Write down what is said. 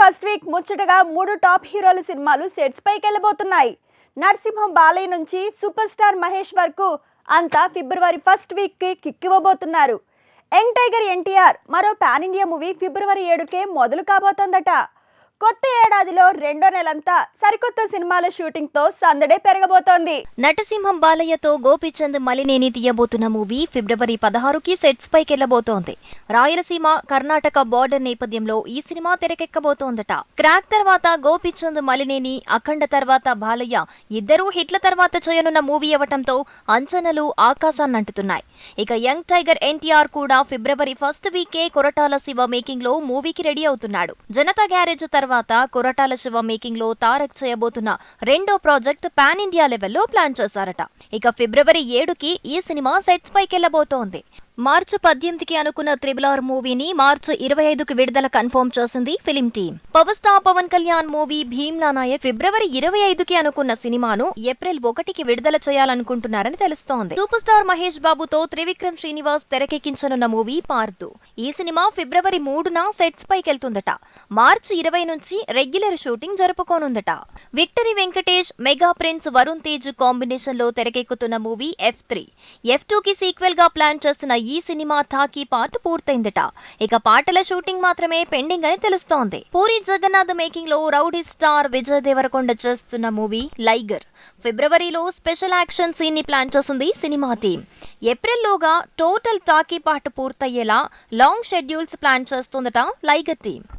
First week ముచ్చటగా మూడు top హీరోల సినిమాలు సెట్స్ పైకి వెళ్ళబోతున్నాయి. నరసింహం బాలయ్య నుంచి సూపర్ స్టార్ మహేష్ వరకు అంతా ఫిబ్రవరి ఫస్ట్ వీక్కి కిక్ ఇవ్వబోతున్నారు. యంగ్ టైగర్ ఎన్టీఆర్ మరో పాన్ ఇండియా మూవీ ఫిబ్రవరి ఏడుకే మొదలు కాబోతోందట. కొత్త ఏడాదిలో రెండో నెలంతా సరికొత్త సినిమాల షూటింగ్తో సందడే పెరగబోతోంది. నటసింహం బాలయ్యతో గోపిచంద్ మలినేని తీయబోతున్న మూవీ ఫిబ్రవరి పదహారుకి సెట్స్ పైకెళ్ళబోతోంది. రాయలసీమ కర్ణాటక బార్డర్ నేపథ్యంలో ఈ సినిమా తెరకెక్కబోతోందట. క్రాక్ తర్వాత గోపిచంద్ మలినేని అఖండ తర్వాత బాలయ్య ఇద్దరూ హిట్ల తర్వాత చేయనున్న మూవీ అవ్వటంతో అంచనాలు ఆకాశాన్నంటుతున్నాయి. ఇక యంగ్ టైగర్ ఎన్టీఆర్ కూడా ఫిబ్రవరి ఫస్ట్ వీకే కొరటాల శివ మేకింగ్లో మూవీకి రెడీ అవుతున్నాడు. జనతా గ్యారేజ్ తర్వాత కొరటాల శివ మేకింగ్లో తారక్ చేయబోతున్న రెండో ప్రాజెక్ట్ పాన్ ఇండియా లెవెల్లో ప్లాన్ చేశారట. ఇక ఫిబ్రవరి ఏడుకి ఈ సినిమా సెట్స్ పైకెళ్ళబోతోంది మార్చి పద్దెనిమిదికి అనుకున్న త్రిబుల్ ఆర్ మూవీని మార్చి ఇరవై ఐదుకి విడుదల కన్ఫర్మ్ చేసింది film team. Power star Pawan Kalyan movie Bheemla Nayak ఫిబ్రవరి ఇరవై ఐదుకి అనుకున్న సినిమాను ఏప్రిల్ ఒకటికి విడుదల చేయాలనుకుంటున్నారని తెలుస్తోంది. సూపర్ స్టార్ మహేష్ బాబుతో త్రివిక్రమ్ శ్రీనివాస్ తెరకెక్కించనున్న మూవీ పార్దు. ఈ సినిమా ఫిబ్రవరి మూడున సెట్స్ పైకెళ్తుందట. మార్చి ఇరవై నుంచి regular shooting జరుపుకోనుందట. Victory Venkatesh mega prince Varun Tej కాంబినేషన్లో తెరకెక్కుతున్న movie F three. F two కి సీక్వెల్గా ప్లాన్ చేస్తున్న ఈ సినిమా టాకీ పార్ట్ పూర్తయిందట. ఇక పాటల షూటింగ్ మాత్రమే పెండింగ్ అని తెలుస్తోంది. పూరి జగన్నాథ్ మేకింగ్లో రౌడీ స్టార్ విజయ్ దేవరకొండ చేస్తున్న మూవీ లైగర్. ఫిబ్రవరిలో స్పెషల్ యాక్షన్ సీన్ని ప్లాన్ చేసింది సినిమా టీం ఏప్రిల్లోగా టోటల్ టాకీ పార్ట్ పూర్తయ్యేలా లాంగ్ షెడ్యూల్స్ ప్లాన్ చేస్తోందట లైగర్ టీం